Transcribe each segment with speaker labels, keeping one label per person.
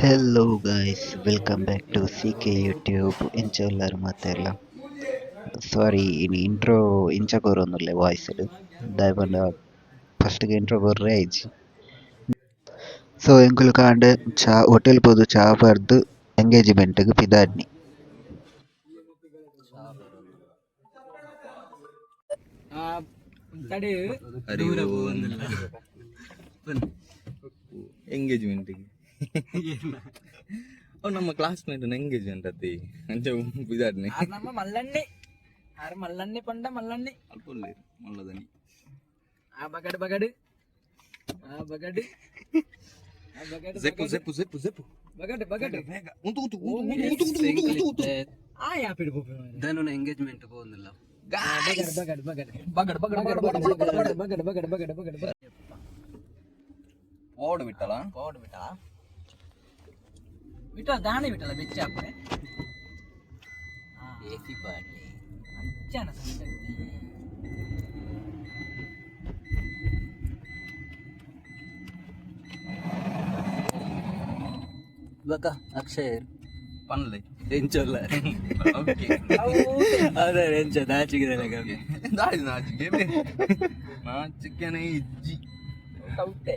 Speaker 1: Hello guys welcome back to C K YouTube ഇഞ്ച എല്ലാവരും മാത്രമല്ല ಸಾರಿ ಇನ್ನು ಇಂಟ್ರೋ ಇಂಚಕೋರೊಂದಲ್ಲೇ ವಾಯ್ಸಲ್ಲಿ ದಯಪಂಡ ಫಸ್ಟಿಗೆ ಇಂಟ್ರೋ ಬರ್ರೆ ಆಯ್ತು ಸೊ ಎಂಕುಲು ಕಾಂಡ್ ಚಾ ಹೋಟೆಲ್ ಪೋದು ಚಾ ಬರ್ದು ಎಂಗೇಜ್ಮೆಂಟ್ಗೆ ಪಿದಾಡ್ನಿ
Speaker 2: ಎಂಗೇಜ್ಮೆಂಟ್ಗೆ ಓ ನಮ್ಮ ಕ್ಲಾಸ್ಮೇಟ್ ಎಂಗೇಜ್ ಅಂತತಿ ಅಂಚೆ ಬಿದಾಡ್ನಿ
Speaker 3: ನಮ್ಮ
Speaker 2: మల్లన్ని. ఆరు మల్లన్ని
Speaker 3: పండ మల్లన్ని.
Speaker 2: అల్పలేదు మల్లదని. ఆ బగడు బగడు. ఆ
Speaker 3: బగడు. ఆ బగడు
Speaker 4: జెప్పు జెప్పు జెప్పు
Speaker 3: జెప్పు బగడు బగడు.
Speaker 2: ఉంటు ఉంటు
Speaker 3: ఉంటు
Speaker 2: ఉంటు
Speaker 3: ఉంటు ఉంటు ఉంటు ఆ యా పిడు
Speaker 2: పోపు దాని
Speaker 3: ఎంగేజ్మెంట్ పోందిల్ల વિઠ્ઠલ દાણી વિઠ્ઠલ બેચ્ચા આપણે
Speaker 4: ఏసీ పాటలే
Speaker 3: మంచి సంగతి
Speaker 4: बघा अक्षय
Speaker 2: పనులే
Speaker 4: रेंचोला
Speaker 2: ಓಕೆ
Speaker 4: ಅದೇ ರೆಂಚ ನಾಚಿಗಿದೆ
Speaker 2: ನನಗೆ ನಾಚಿಗೆ ನಾಚಿಗೆ ಇಜ್ಜಿ
Speaker 3: ಕೌಟೆ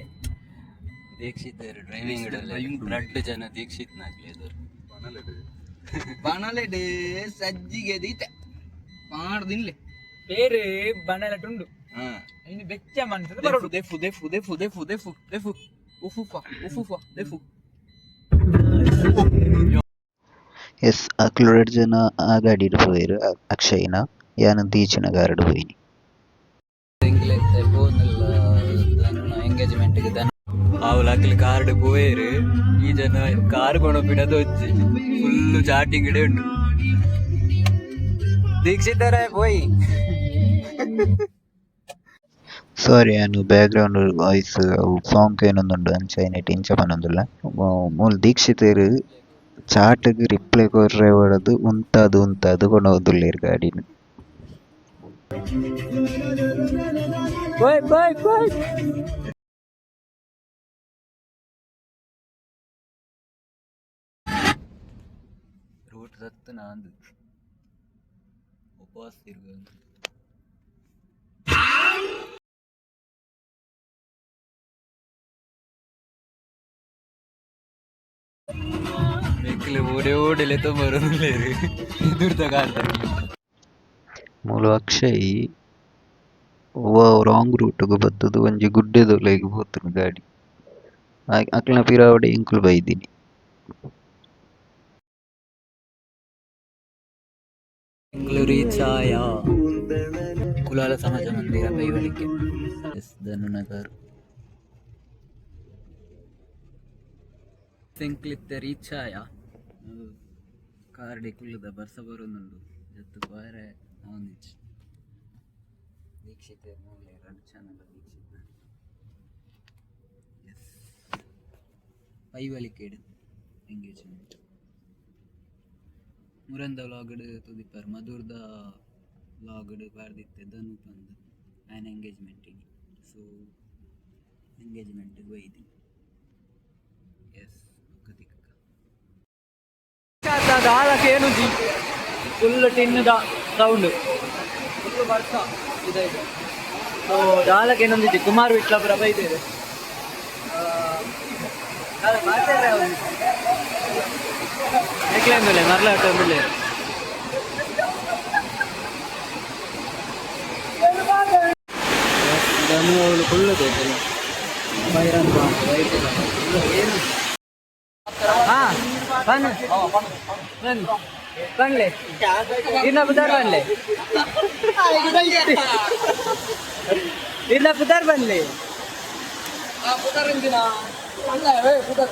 Speaker 4: ದೀಕ್ಷಿತ್ ಡ್ರೈವಿಂಗ್ ಬ್ಲಡ್ ಜನ ದೀಕ್ಷಿತ್ ನಾಗ್ಲಿ ಅದು.
Speaker 2: ಬಣಲೆ ಡೇ ಸಜ್ಜಿಗೆ ದೀತೆ ಮಾಡ್ದಿನ್ಲೆ.
Speaker 3: ಬೇರೆ ಬಣಲೆ ಟುಂಡು ಇನ್ನು ಬೆಚ್ಚ ಮನಸ್ಸು ಬರೋದು.
Speaker 2: ಫುದೆ ಫುದೆ ಫುದೆ ಫುದೆ ದೆಫು ದೆಫು. ಉಫುಫ ಉಫುಫ ದೆಫು.
Speaker 1: ಎಸ್ ಜನ ಆ ಗಾಡಿಡ್ ಪೋಯಿರು ಅಕ್ಷಯ್ನ. ಯಾನ ದೀಚಿನ ಗಾರಡ್ ಪೋಯಿನಿ.
Speaker 4: ಎಂಗೇಜ್ಮೆಂಟ್ಗೆ ఆవులకి కారుడు పోయారు ఈ జన కారు కొనపినది వచ్చి ఫుల్ చాటింగ్ ఇడే ఉండు దీక్షితరా పోయి
Speaker 1: ಸಾರಿ ಏನು ಬ್ಯಾಕ್ಗ್ರೌಂಡ್ ವಾಯ್ಸ್ ಸಾಂಗ್ ಏನೊಂದುಂಡು ಅಂಚ ಐನೆಟ್ ಇಂಚ ಪನೊಂದುಲ್ಲ ಮೂಲು ದೀಕ್ಷಿತರು ಚಾಟ್ಗೆ ರಿಪ್ಲೈ ಕೊರ್ರೆ ಹೊಡೆದು ಉಂತಾದು ಉಂತಾದು ಕೊನೋದುಲ್ಲೇರು ಗಾಡಿನ
Speaker 3: ಬಾಯ್ ಬಾಯ್ ಬಾಯ್
Speaker 4: சத்து நாந்து உபவாசம் இருக்கு ಓಡಿ ಓಡಿ
Speaker 1: ಮೂಲ ಅಕ್ಷಯ್ ಒವ್ವ ರಾಂಗ್ ರೂಟ್ಗೆ ಬತ್ತದು ಒಂಜಿ ಗುಡ್ಡೆದೊಲೆಗೆ ಹೋತನು ಗಾಡಿ. ಅಕ್ಲನ ಪಿರಾವಡೆ ಇಂಕುಲು ಬೈದಿನಿ.
Speaker 4: ಬೆಂಗಳೂರು ಛಾಯಾ ಕುಲಾಲ ಸಮಾಜ ಮಂದಿರ ಕೈವಳಿಕೆ ಎಸ್ ಧನುನಗರ್ ಸಿಂಕ್ಲಿತ್ತೆ ರೀಚಾಯ ಕಾರ್ಡಿ ಕುಲ್ಲದ ಬರ್ಸ ಬರೋನುಂಡು ಜತ್ತು ಬಾರೆ ಅವನಿಚ್ ದೀಕ್ಷಿತ ಮೂಲೆ ಎರಡು ಚಾನಲ್ ದೀಕ್ಷಿತ ಎಸ್ ಕೈವಳಿಕೆ ಎಂಗೇಜ್ಮೆಂಟ್ ಮುರಂದ ವ್ಲಾಗಡ್ ತುದಿಪ್ಪರ್. ಮಧುರ್ದ ವ್ಲಾಗಡ್ ಬರ್ದಿತ್ತೆ ಧನು ಬಂದು ಆ್ಯನ್ ಎಂಗೇಜ್ಮೆಂಟಿಗೆ ಸೊ ಎಂಗೇಜ್ಮೆಂಟಿಗೆ ಒಯ್ದು ಎಸ್ ಕತಿಕ
Speaker 3: ದಾಳಕ್ಕೆ ಏನು ಜಿ? ಫುಲ್ ಟಿನ್ನದ ಸೌಂಡ್ ಫುಲ್ ಬರ್ತಾ ಇದೆ ಸೊ ದಾಳಕ್ಕೆ ಜಿ ಕುಮಾರ್ ವಿಟ್ಲಾಪುರ ಬೈದಿದೆ ಏಕ್ಲೇಂದುಲೆ കേൾക്കില്ലേ മറലാട്ട് ഉണ്ടല്ലേ ಕೊಳ್ಳದೆ ಬೈರನ್ ಬನ್ ಬನ್ ಬನ್ಲೆ ಇನ್ನ ಪುದಾರ್ ಬನ್ಲೆ ಇನ್ನ ಪುದಾರ್ ಬನ್ಲೆ ಪುದಾರ್ ಇಂದಿನ ಪುದಾರ್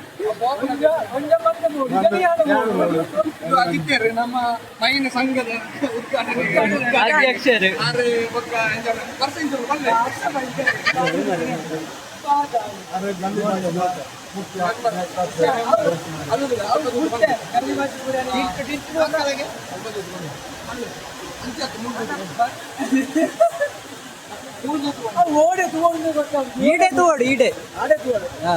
Speaker 3: ಆದಿತ್ಯರು ನಮ್ಮ ಮೈನ ಸಂಘದ ಉದ್ಘಾಟನೆ. ಓಡೆ ಬರಲಿ
Speaker 4: ಈಡೆ ತೋಡು ಈಡೆ.
Speaker 3: ಆಡೆ ತಂಗಿ
Speaker 4: ಹಾ.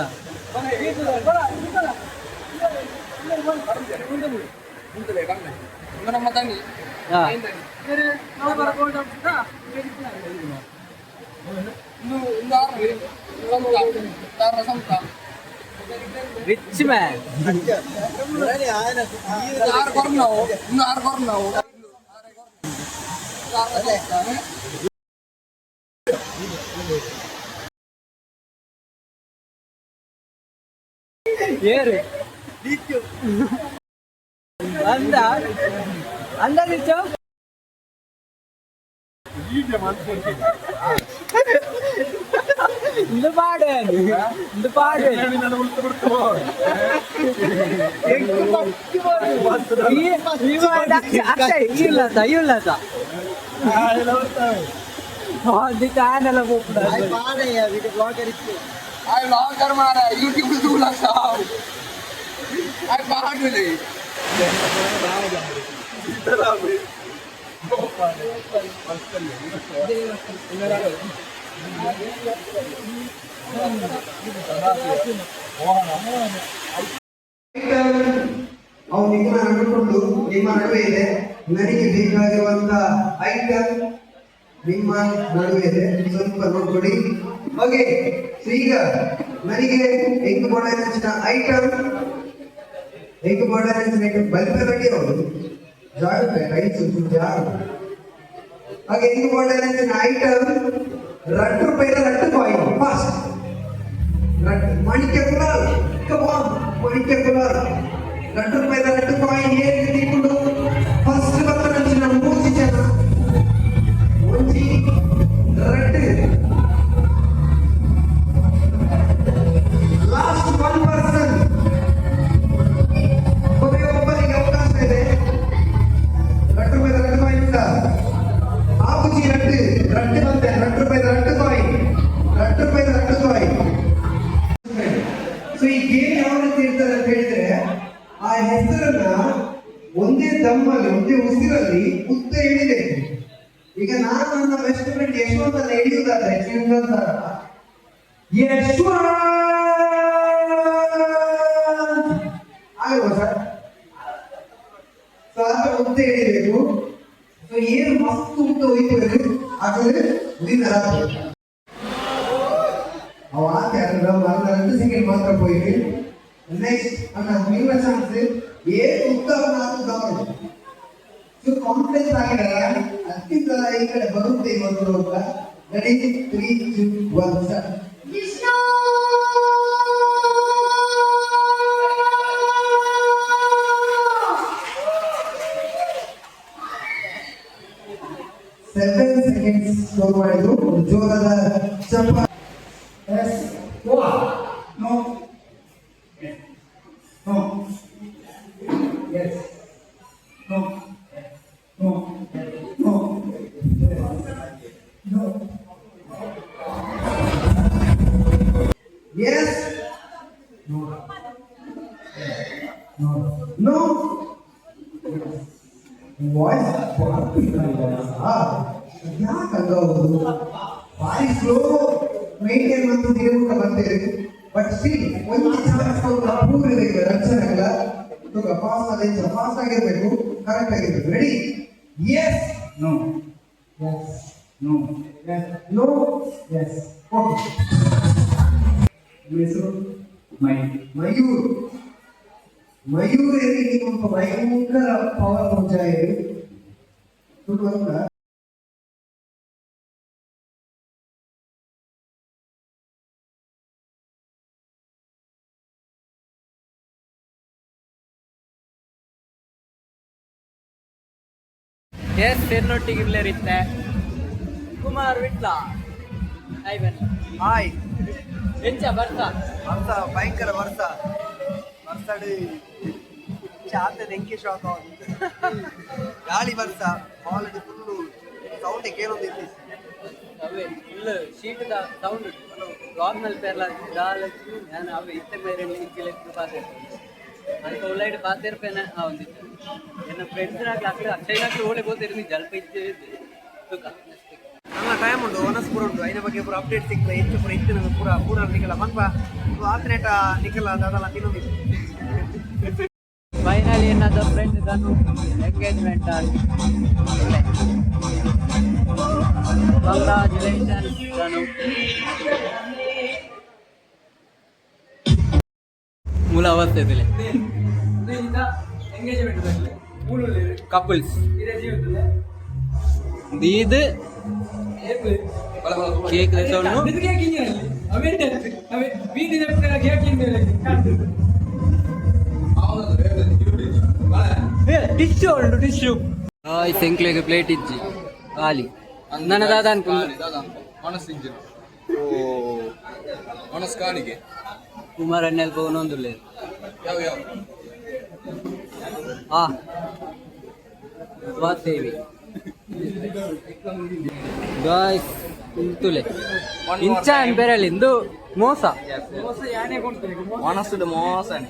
Speaker 4: రిచ్
Speaker 3: మ్యాన్ ఆరు కొన్నావు ఇన్ని ఆరు కొన్నావు ఆరు కొన్నావు
Speaker 4: ஏறு. வந்தா அந்த நிச்சம் இந்த பாடு இந்த பாடு. அதுக்கு ஆனல கூப்பிடாது பாடையா
Speaker 3: வீட்டு आज लॉन्ग कर मारा है यूट्यूब पे तू लगता आज बाहर में
Speaker 5: नहीं ಅವನಿಗನ ಅಂದುಕೊಂಡು ನಿಮ್ಮ ನಡುವೆ ಇದೆ ನನಗೆ ಬೇಕಾಗಿರುವಂತ ಐಟಮ್ ನಿಮ್ಮ ನಡುವೆ ಇದೆ. ಸ್ವಲ್ಪ ನೋಡ್ಕೊಡಿ. ಓಕೆ ಸೊ ಈಗ ನನಗೆ ಎಗ್ ಬಾಯ್ಲರ್ಸ್ನ ಐಟಮ್ ಎಗ್ ಬಾಯ್ಲರ್ಸ್ ಐಟಮ್ ಬಲ್ಬೆ ಬಗ್ಗೆ ಅವರು ಜಾಗುತ್ತೆ ರೈಸ್ ಜಾರು ಹಾಗೆ ಎಗ್ ಬಾಯ್ಲರ್ಸ್ನ ಐಟಮ್ ರಟ್ಟು ರೂಪಾಯಿನ ರಟ್ಟು ಕಾಯಿನ್ ಫಾಸ್ಟ್ ರಟ್ಟು ಮಾಣಿಕ್ಯ ಕುಲಾಲ್ ಕಮ್ ಆನ್ ಮಾಣಿಕ್ಯ ಕುಲಾಲ್ ರಟ್ಟು ರೂಪಾಯಿನ ರಟ್ಟು ಕಾಯಿನ್ ಏನು ತಿಳ್ಕೊಂಡು ರಟ್ಟು ಬಂತೆ ರಟ್ಟು ರೂಪಾಯಿ ರಟ್ಟು ಸಾರಿ ರಟ್ಟು ರೂಪಾಯಿ ರಟ್ಟು ಸಾರಿ ಸೊ ಈ ಗೇಮ್ ಯಾವ ರೀತಿ ಇರ್ತದೆ ಅಂತ ಹೇಳಿದ್ರೆ, ಆ ಹೆಸರನ್ನ ಒಂದೇ ದಮ್ಮಲ್ಲಿ, ಒಂದೇ ಉಸಿರಲ್ಲಿ ಉದ್ದ ಹಿಡಿಬೇಕು. ಈಗ ನಾನು ನನ್ನ ಬೆಸ್ಟ್ ಫ್ರೆಂಡ್ ಯಶವಂತನ ಎಳೆಯುವುದಾದ್ರೆ ಯಶವಂತ ಯಶವಂತ್! ಆಗಲ್ವಾ ಸರ್? ಸೊ ಅದನ್ನ ಉದ್ದ ಹಿಡಿಬೇಕು. ಸೊ ಏನು ಮಸ್ತ್ ಉದ್ದ ಹೋಯ್ತು. ಅದು ವಿನ್ನರ್ ಆಗ್ತದೆ அவன் ஆசை நம்ம அந்த ரெண்டு செகண்ட் மாத்திரம் போயிட்டு ನೆಕ್ಸ್ಟ್ ಅನ್ನ ನಿಮ್ಮ ಚಾನ್ಸ್ ಏನು ಉತ್ತರನಾದ್ರು ಗಮನ ಸೊ ಕಾನ್ಫಿಡೆನ್ಸ್ ಆಗಿದ್ದಾರೆ ಅತ್ಯುತ್ತ ಈ ಕಡೆ ಬರುತ್ತೆ ಇವತ್ತು ಅಂತ ready three two
Speaker 6: one
Speaker 5: start seconds score ಮಾಡಿದ್ರು ಒಂದು ಜೋರಾದ ಚಪ್ಪ yes no no yes no no no no yes no no no voice ಯಾಕಾಗಬಹುದು ಭಾರಿ ಸ್ಲೋ ಮೇಂಟೈನ್ ಮತ್ತು ತಿರುಗುತ್ತ ಬರ್ತೀರಿ ಬಟ್ ಸ್ಟಿಲ್ ಒಂದು ಚಾನ್ಸ್ ಪೂರ್ ಇದೆ ರಕ್ಷಣೆಗಳ ಫಾಸ್ಟ್ ಅದೇ ಫಾಸ್ಟ್ ಆಗಿರ್ಬೇಕು ಕರೆಕ್ಟ್ ಆಗಿರ್ಬೇಕು ready yes no yes no no yes okay ಹೆಸರು ಮೈ ಮಯೂರ್ ಮಯೂರ್ ಎಲ್ಲಿ ಒಂದು ಭಯಂಕರ ಪವರ್ ಪಂಚಾಯತ್ ತುಡುವಂತ
Speaker 4: ಎನ್ನೊಟ್ಟಿಗೆ ಇಲ್ಲರಿತ್ತೆ ಕುಮಾರ್ ವಿಟ್ಲ. ಐವನ್
Speaker 7: ಹಾಯ್
Speaker 4: ಎಂಚ ಬರ್ತಾ?
Speaker 7: ಅಂತ ಭಯಂಕರ ವರ್ಷ
Speaker 5: ಮಸ್ತಾಡು ಚಾತೆ ಬೆಂಕಿ ಶಾಕ್ ಗಾಳಿ ವರ್ಷ ಆಲ್ರೆಡಿ ಫುಲ್ಲು ಸೌಂಡ್ ಕೇಳೋದಿಲ್ಲ
Speaker 4: ಅವೇ ಫುಲ್ ಶೀಟ್ ಸೌಂಡ್ ನಾರ್ಮಲ್ ಪೇರ್ಲ ದಾಲ ನಾನು ಅವೇ ಇತ್ತ ಬೇರೆ ಕೇಳಕ್ಕೆ ಪಾತೆ ಅದಕ್ಕೆ ಒಳ್ಳೆ ಬಾತೆ ಆ ಅವನಿದ್ದೆ ನನ್ನ ಫ್ರೆಂಡ್ಸ್ನಾಗ ಅಕ್ಕ ಅಕ್ಷಯ್ನಾಗ ಒಳ್ಳೆ ಗೊತ್ತಿರ್ನಿ ಜಲ್ಪ ಇದ್ದಿದ್ದು ಸುಖ
Speaker 5: ನಮ್ಮ ಟೈಮ್ ಉಂಟು ಓನಸ್ ಪೂರ ಉಂಟು. ಐನ ಬಗ್ಗೆ ಪೂರ ಅಪ್ಡೇಟ್ ಸಿಗ್ತದೆ ಹೆಚ್ಚು ಪೂರ ಇತ್ತು ನಮಗೆ ಪೂರ ಪೂರ ನಿಗಲ್ಲ ಮನ್ಪ ಆತನೇಟ ನಿಗಲ್ಲ ಅದಲ್ಲ ತಿನ್ನೋದಿ
Speaker 4: ಫೈನಲಿ ಏನಾದ ಫ್ರೆಂಡ್ ನಾನು ಎಂಗೇಜ್ಮೆಂಟ್ ಆಗಿ ಕಂಗ್ರಾಚುಲೇಷನ್ ನಾನು ಮೂಲ ಅವಸ್ಥೆ ಇದಿಲ್ಲ ಕಪಲ್ಸ್ ಇದು ಕೇಕ್ ಸೌಂಡ್ ಟಿಶ್ಯೂ ಉಂಟು ಟಿಶ್ಯೂ ಹಾಯ್ ಸೆಂಕ್ಲೆಗೆ ಪ್ಲೇಟ್ ಇಜ್ಜಿ ಖಾಲಿ ನನ್ನ ದಾದ ಅನ್ಕೊಂಡು
Speaker 3: ಓ ಮನಸ್ ಕಾಣಿಗೆ
Speaker 4: ಕುಮಾರ್ ಅಣ್ಣ ಅಲ್ಪ ಒಂದೊಂದು ಆ. ವಾಸ್ತೇವಿ ಗಾಯ್ಸ್ ಇಂತುಲೆ ಇಂಚ ಅನ್ಬೇರಲ್ಲ ಇಂದು ಮೋಸ.
Speaker 3: ಮನಸ್ಸು ಮೋಸನೆ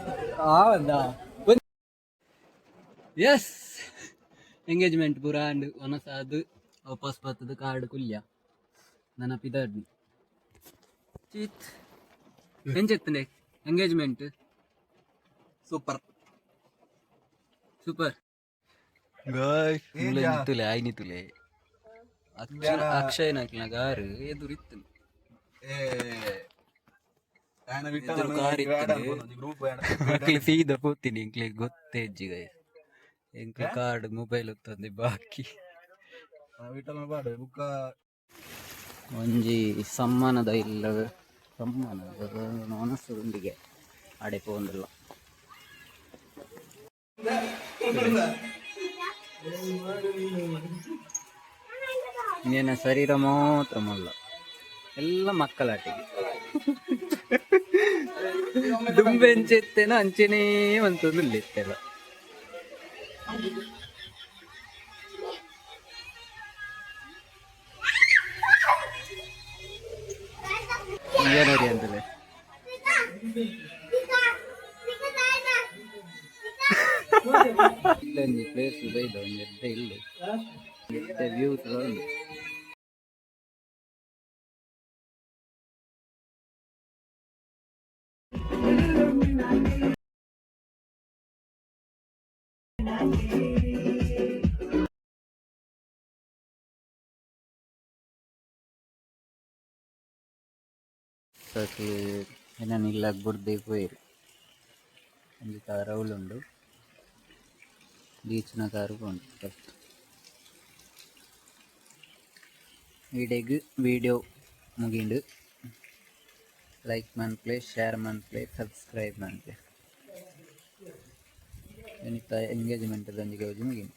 Speaker 4: ಎಸ್ ಎಂಗೇಜ್ಮೆಂಟ್ ಪೂರ ಅಂಡ್ ಒನಸಾದು ವಾಪಸ್ ಬರ್ತದ ಕಾರ್ಡ್ ಕುಲ್ಯ. ನನ್ನ ಪಿದಾಡ್ನಿ ಚೀತ್. ಎಂಚೆತ್ತನೆ ಎಂಗೇಜ್ಮೆಂಟ್
Speaker 3: ಸೂಪರ್
Speaker 4: ಸೂಪರ್ ತುಲೆ ಆಯ್ನಿ ತುಲೆ ಅಕ್ಷಯ್ ನಾಕ್ಲಿನ ಗಾರು ಎದುರಿತ್ತು
Speaker 3: ಏ ನಾನು ಬಿಟ್ಟ
Speaker 4: ಎದುರು ಕಾರ್ ಇತ್ತು. ಸೀದಾ ಕೂತೀನಿ ಇಂಕ್ಲೆ ಗೊತ್ತೇ ಇಜ್ಜಿಗ ಎಂಕ ಕಾರ್ಡ್ ಮೊಬೈಲ್ ತಂದೆ ಬಾಕಿ. ಒಂಜಿ ಸಮ್ಮಾನದ ಇಲ್ಲ. ಸಮ್ಮಾನದ ಮನಸ್ಸೊಂದಿಗೆ ಆಡೆ ಪೋಂದಿಲ್ಲ ಇನ್ನೇನ ಶರೀರ ಮಾತ್ರ ಮಲ್ಲ ಎಲ್ಲ ಮಕ್ಕಳಾಟಿಗೆ. ದುಂಬೆಂಚೆತ್ತೇನ ಅಂಚೆನೇ ಅಂತಂದು ಇಲ್ಲೆತ್ತೆಲ್ಲ ಏನರಿ ಅಂತಲೇ ಇಲ್ಲೊಂದು ಪ್ಲೇಸ್ ಇದೆ ಇದು ಒಂದು ಎದ್ದೆ ಇಲ್ಲಿ ദിവസമൊക്കെ എന്നാണ് ಇಲ್ಲ ಗುಡ್ದಿಗೆ ಹೋಯಿರಿ ಒಂದು ಕಾರ್ ಅವಳುಂಡು ಬೀಚ್ನ ಕಾರು ಕೊಂಡು ಫಸ್ಟ್ ಇಡೆಗೆ ವಿಡಿಯೋ ಮುಗಿಂಡು ಲೈಕ್ ಮಾಡ್ಲಿ ಶೇರ್ ಮಾಡ್ಲಿ ಸಬ್ಸ್ಕ್ರೈಬ್ ಮಾಡ್ಲಿ ಎಂಗೇಜ್ಮೆಂಟ್ ಮುಗಿಂಡು.